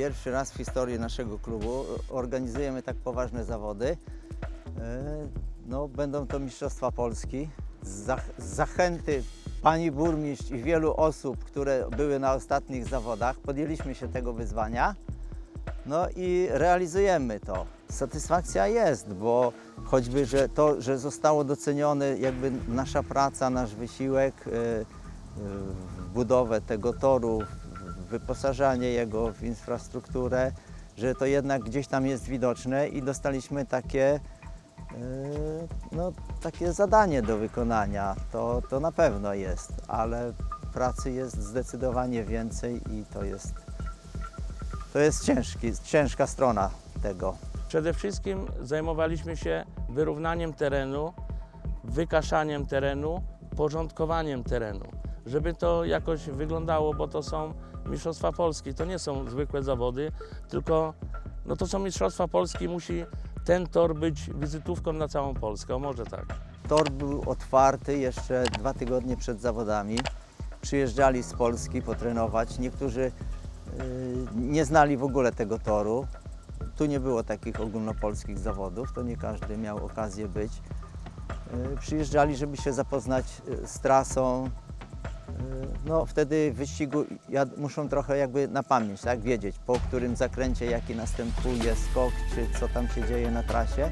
Pierwszy raz w historii naszego klubu organizujemy tak poważne zawody. E, No, będą to Mistrzostwa Polski. Z zach- z zachęty pani burmistrz i wielu osób, które były na ostatnich zawodach, podjęliśmy się tego wyzwania. No i realizujemy to. Satysfakcja jest, bo choćby że to, że zostało docenione jakby nasza praca, nasz wysiłek e, w budowę tego toru, wyposażanie jego w infrastrukturę, że to jednak gdzieś tam jest widoczne i dostaliśmy takie, e, no, takie zadanie do wykonania. To, to na pewno jest, ale pracy jest zdecydowanie więcej i to jest, to jest ciężki, ciężka strona tego. Przede wszystkim zajmowaliśmy się wyrównaniem terenu, wykaszaniem terenu, porządkowaniem terenu, żeby to jakoś wyglądało, bo to są Mistrzostwa Polski, to nie są zwykłe zawody, tylko no to są Mistrzostwa Polski, musi ten tor być wizytówką na całą Polskę, o może tak. Tor był otwarty jeszcze dwa tygodnie przed zawodami. Przyjeżdżali z Polski potrenować. Niektórzy y, nie znali w ogóle tego toru. Tu nie było takich ogólnopolskich zawodów, to nie każdy miał okazję być. Y, Przyjeżdżali, żeby się zapoznać y, z trasą. Y, No, wtedy wyścigu jad- muszą trochę jakby na pamięć, tak, wiedzieć po którym zakręcie jaki następuje skok, czy co tam się dzieje na trasie.